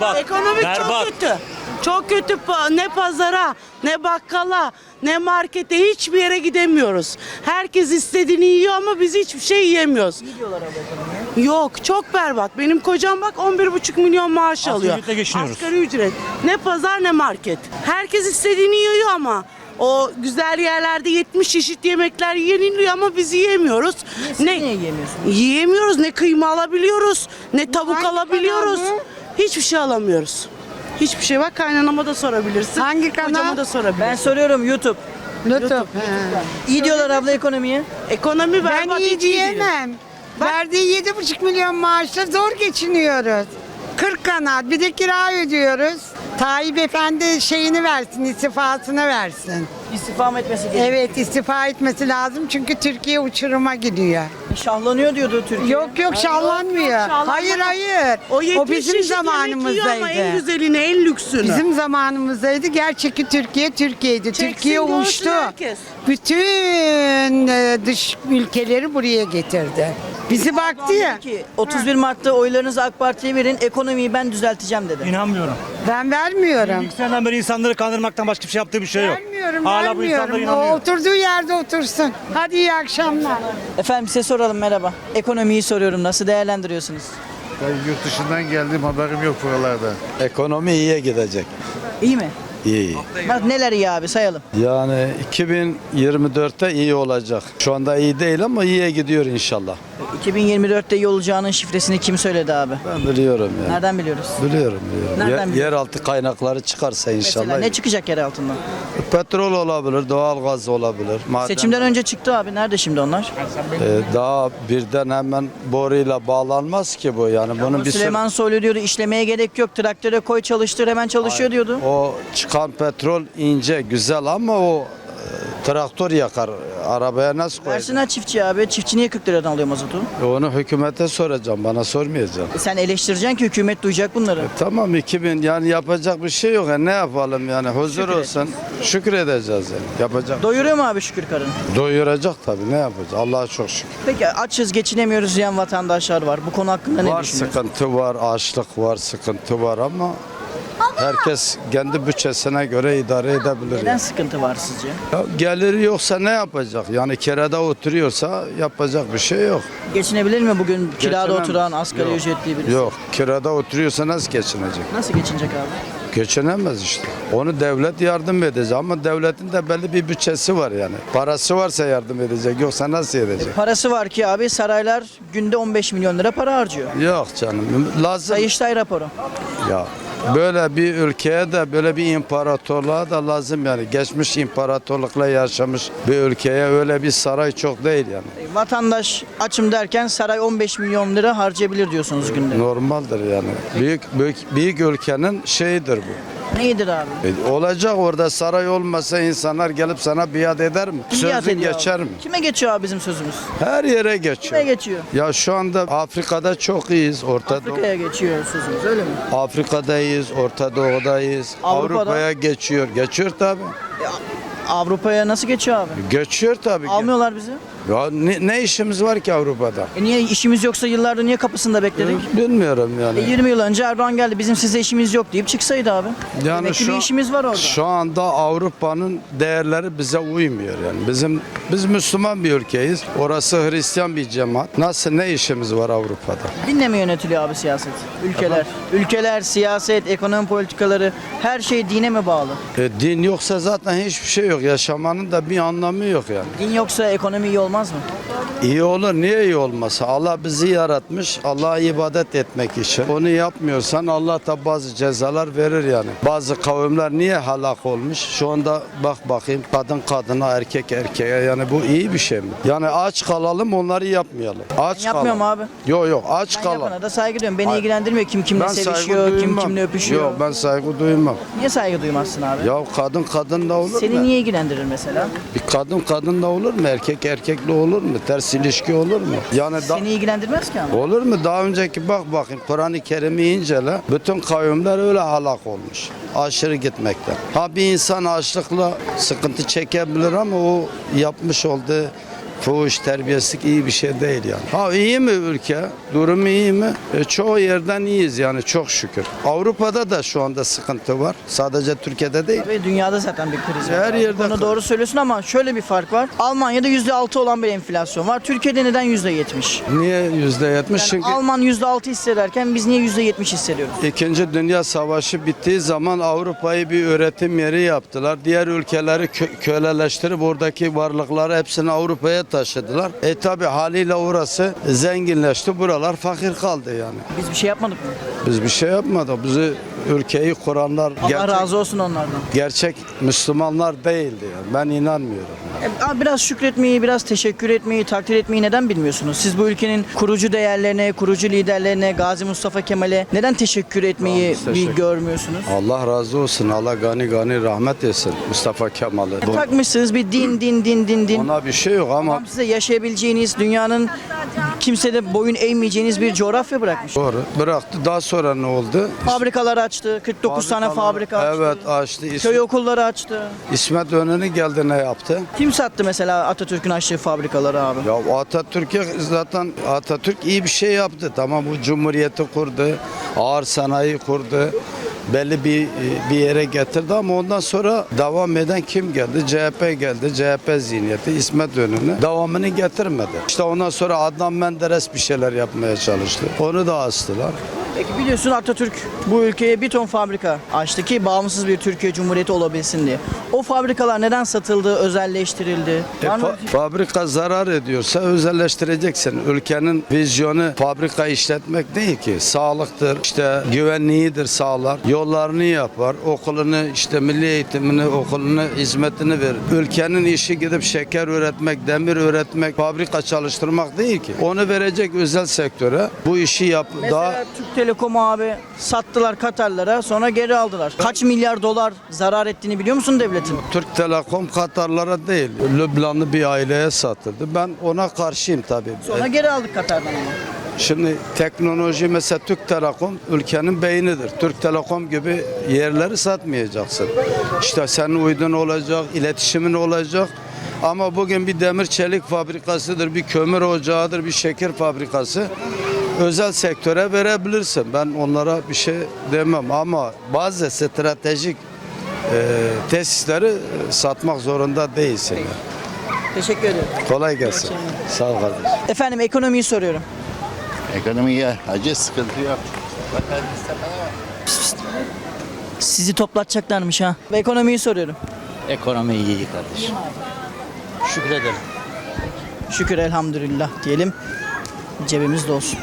Berbat. Ekonomik Berbat. çok kötü. Çok kötü. Ne pazara, ne bakkala, ne markete hiçbir yere gidemiyoruz. Herkes istediğini yiyor ama biz hiçbir şey yiyemiyoruz. Yok çok berbat. Benim kocam bak 11,5 milyon maaş Asgari alıyor. geçiniyoruz. Asgari ücret. Ne pazar ne market. Herkes istediğini yiyor ama o güzel yerlerde 70 çeşit yemekler yeniliyor ama biz yiyemiyoruz. Niye yiyemiyorsunuz? Yiyemiyoruz. Ne kıyma alabiliyoruz, ne tavuk hangi alabiliyoruz. kanal Hiçbir şey alamıyoruz. Hiçbir şey bak kaynanama da sorabilirsin. Hangi kanal? Kocama da sorabilirsin. Ben soruyorum YouTube. YouTube. he. İyi diyorlar abla ekonomiye. Ekonomi berbat Ben iyi hiç iyi değil. diyemem. Verdiği yedi buçuk milyon maaşla zor geçiniyoruz. 40 kanal bir de kira ödüyoruz. Tayyip Efendi şeyini versin, istifasını versin. İstifa mı etmesi gerekiyor? Evet istifa etmesi lazım çünkü Türkiye uçuruma gidiyor. Şahlanıyor diyordu Türkiye. Yok yok şallanmıyor. şallanmaz. Hayır hayır. O, 70 bizim çeşit yemek yiyor ama en zamanımızdaydı. güzelini, en lüksünü. Bizim zamanımızdaydı. Gerçekten Türkiye Türkiye'ydi. Türkiye görsün uçtu. herkes. Bütün e, dış ülkeleri buraya getirdi. Bizi baktı ya. Ki 31 Mart'ta oylarınızı AK Parti'ye verin ekonomiyi ben düzelteceğim dedi. İnanmıyorum. Ben vermiyorum. Yükselden beri insanları kandırmaktan başka bir şey yaptığı bir şey yok. Vermiyorum, Hala bu vermiyorum. O inanıyor. oturduğu yerde otursun. Hadi iyi akşamlar. Efendim size soralım merhaba. Ekonomiyi soruyorum nasıl değerlendiriyorsunuz? Ben yurt dışından geldim haberim yok buralarda. Ekonomi iyiye gidecek. İyi mi? İyi. Bak neler iyi abi sayalım. Yani 2024'te iyi olacak. Şu anda iyi değil ama iyiye gidiyor inşallah. 2024'te iyi olacağının şifresini kim söyledi abi? Ben biliyorum yani. Nereden biliyoruz? Biliyorum biliyorum. Nereden Yer- biliyorsun? yeraltı kaynakları çıkarsa inşallah. Mesela ne çıkacak yer altından? Petrol olabilir, doğal gaz olabilir. Maden, Seçimden önce çıktı abi. Nerede şimdi onlar? Ee, daha birden hemen boruyla bağlanmaz ki bu. Yani bunun bir sürü- Süleyman Soylu diyordu işlemeye gerek yok. Traktöre koy çalıştır hemen çalışıyor diyordu. O çıkan petrol ince, güzel ama o e, traktör yakar. Arabaya nasıl koyacak? Versinler çiftçi abi. Çiftçi niye 40 liradan alıyor mazotu? Onu hükümete soracağım, bana sormayacağım. E sen eleştireceksin ki hükümet duyacak bunları. Tamam 2000 yani yapacak bir şey yok. Yani ne yapalım yani huzur olsun. Şükür edeceğiz yani. Yapacak. Doyuruyor mu abi şükür karın? Doyuracak tabii ne yapacağız? Allah'a çok şükür. Peki açız geçinemiyoruz diyen vatandaşlar var. Bu konu hakkında ne var düşünüyorsun? sıkıntı var, açlık var, sıkıntı var ama herkes kendi bütçesine göre idare edebilir. Neden Yani. sıkıntı var sizce? Ya geliri yoksa ne yapacak? Yani kirada oturuyorsa yapacak bir şey yok. Geçinebilir mi bugün kirada Geçinemez. oturan asgari Yok. ücretli birisi? Yok, kirada oturuyorsa nasıl geçinecek? Nasıl geçinecek abi? Geçinemez işte. Onu devlet yardım edecek ama devletin de belli bir bütçesi var yani. Parası varsa yardım edecek yoksa nasıl edecek? Parası var ki abi saraylar günde 15 milyon lira para harcıyor. Yok canım lazım. Sayıştay raporu. Ya böyle bir ülkeye de böyle bir imparatorluğa da lazım yani. Geçmiş imparatorlukla yaşamış bir ülkeye öyle bir saray çok değil yani. E, Vatandaş açım derken saray 15 milyon lira harcayabilir diyorsunuz günde. Normaldir yani. Büyük büyük, büyük ülkenin şeyidir bu. Neyidir abi? E, olacak orada saray olmasa insanlar gelip sana biat eder mi? Kim biat Sözün ediyor geçer abi? mi? Kime geçiyor abi bizim sözümüz? Her yere geçiyor. Kime geçiyor? Ya şu anda Afrika'da çok iyiyiz. Orta Afrika'ya geçiyor sözümüz öyle mi? Afrika'dayız, Orta Doğu'dayız. Avrupa'da? Avrupa'ya geçiyor. Geçiyor tabii. Avrupa'ya nasıl geçiyor abi? Geçiyor tabii. Almıyorlar bizi. Ya ne, ne işimiz var ki Avrupa'da? E niye işimiz yoksa yıllardır niye kapısında bekledik? Bilmiyorum yani. E 20 yıl önce Erdoğan geldi bizim size işimiz yok deyip çıksaydı abi. Yani Demek şu bir işimiz var orada. Şu anda Avrupa'nın değerleri bize uymuyor yani. Bizim biz Müslüman bir ülkeyiz. Orası Hristiyan bir cemaat. Nasıl ne işimiz var Avrupa'da? Dinle mi yönetiliyor abi siyaset? Ülkeler. Ülkeler, siyaset, ekonomi politikaları her şey dine mi bağlı? E, din yoksa zaten hiçbir şey yok. Yaşamanın da bir anlamı yok yani. Din yoksa ekonomi iyi olmaz mı? İyi olur. Niye iyi olmasa? Allah bizi yaratmış. Allah'a ibadet etmek için. Onu yapmıyorsan Allah da bazı cezalar verir yani. Bazı kavimler niye halak olmuş? Şu anda bak bakayım kadın kadına, erkek erkeğe. Yani bu iyi bir şey mi? Yani aç kalalım onları yapmayalım. Aç Ben yapmıyorum kalalım. abi. Yok yok aç Ben kalalım. yapana da saygı duyuyorum. Beni Hayır. ilgilendirmiyor kim kimle Ben sevişiyor, kim kimle öpüşüyor. Yok ben saygı duymam. Niye saygı duymazsın abi? Ya kadın kadınla olur Seni mu? niye ilgilendirir mesela? Bir kadın kadınla olur mu? Erkek erkekle olur mu? Ters ilişki olur mu? Yani da- Seni ilgilendirmez ki ama. Olur mu? Daha önceki bak bakın Kur'an-ı Kerim'i incele. Bütün kavimler öyle halak olmuş. Aşırı gitmekten. Ha bir insan açlıkla sıkıntı çekebilir ama o yapmış olduğu Fuhuş, terbiyesizlik iyi bir şey değil yani. Ha iyi mi ülke? Durum iyi mi? E, çoğu yerden iyiyiz yani çok şükür. Avrupa'da da şu anda sıkıntı var. Sadece Türkiye'de değil. Ve dünyada zaten bir kriz var. Her yerde Bunu doğru söylüyorsun ama şöyle bir fark var. Almanya'da %6 olan bir enflasyon var. Türkiye'de neden %70? Niye yüzde yetmiş? Yani Çünkü Alman %6 hissederken biz niye %70 hissediyoruz? İkinci Dünya Savaşı bittiği zaman Avrupa'yı bir üretim yeri yaptılar. Diğer ülkeleri kö- köleleştirip oradaki varlıkları hepsini Avrupa'ya taşıdılar. E tabi haliyle orası zenginleşti. Buralar fakir kaldı yani. Biz bir şey yapmadık mı? Biz bir şey yapmadık. Bizi ülkeyi kuranlar Allah gerçek, razı olsun onlardan. gerçek Müslümanlar değildi. Yani. Ben inanmıyorum. E, biraz şükretmeyi, biraz teşekkür etmeyi, takdir etmeyi neden bilmiyorsunuz? Siz bu ülkenin kurucu değerlerine, kurucu liderlerine, Gazi Mustafa Kemal'e neden teşekkür etmeyi Tamam, teşekkür- bir görmüyorsunuz? Allah razı olsun. Allah gani gani rahmet etsin Mustafa Kemal'ı. Bu- Takmışsınız bir din din din din din. Ona bir şey yok ama Adam size yaşayabileceğiniz, dünyanın kimsede boyun eğmeyeceğiniz bir coğrafya bırakmış. doğru bıraktı. Daha sonra ne oldu? Fabrikalar açtı, 49 tane fabrika açtı. Evet açtı. İsmet, Köy okulları açtı. İsmet Önünü geldi ne yaptı? Kim sattı mesela Atatürk'ün açtığı fabrikaları abi? Ya Atatürk'e zaten Atatürk iyi bir şey yaptı. Tamam bu cumhuriyeti kurdu. Ağır sanayi kurdu. Belli bir bir yere getirdi ama ondan sonra devam eden kim geldi? CHP geldi. CHP zihniyeti İsmet Önü'nü devamını getirmedi. İşte ondan sonra Adnan Menderes bir şeyler yapmaya çalıştı. Onu da astılar. Peki biliyorsun Atatürk bu ülkeye bir ton fabrika açtı ki bağımsız bir Türkiye Cumhuriyeti olabilsin diye. O fabrikalar neden satıldı, özelleştirildi? E, fa- fabrika zarar ediyorsa özelleştireceksin. Ülkenin vizyonu fabrika işletmek değil ki. Sağlıktır, işte güvenliğidir sağlar. Yollarını yapar, okulunu işte milli eğitimini, okulunu, hizmetini verir. Ülkenin işi gidip şeker üretmek, demir üretmek, fabrika çalıştırmak değil ki. Onu verecek özel sektöre. Bu işi yap Mesela daha Türk Telekom abi sattılar Katarlara sonra geri aldılar. Kaç milyar dolar zarar ettiğini biliyor musun devletin? Türk Telekom Katarlara değil, Lübnanlı bir aileye satıldı. Ben ona karşıyım tabii. Sonra geri aldık Katar'dan ama. Şimdi teknoloji mesela Türk Telekom ülkenin beynidir. Türk Telekom gibi yerleri satmayacaksın. İşte senin uydun olacak, iletişimin olacak. Ama bugün bir demir çelik fabrikasıdır, bir kömür ocağıdır, bir şeker fabrikası özel sektöre verebilirsin. Ben onlara bir şey demem ama bazı stratejik e, tesisleri satmak zorunda değilsin. yani. Teşekkür ederim. Kolay gelsin. Sağ ol kardeşim. Efendim ekonomiyi soruyorum. Ekonomiye acı sıkıntı yok. Sizi toplatacaklarmış ha. Ekonomiyi soruyorum. Ekonomi iyi kardeşim. Şükredelim. Şükür elhamdülillah diyelim. Cebimizde olsun.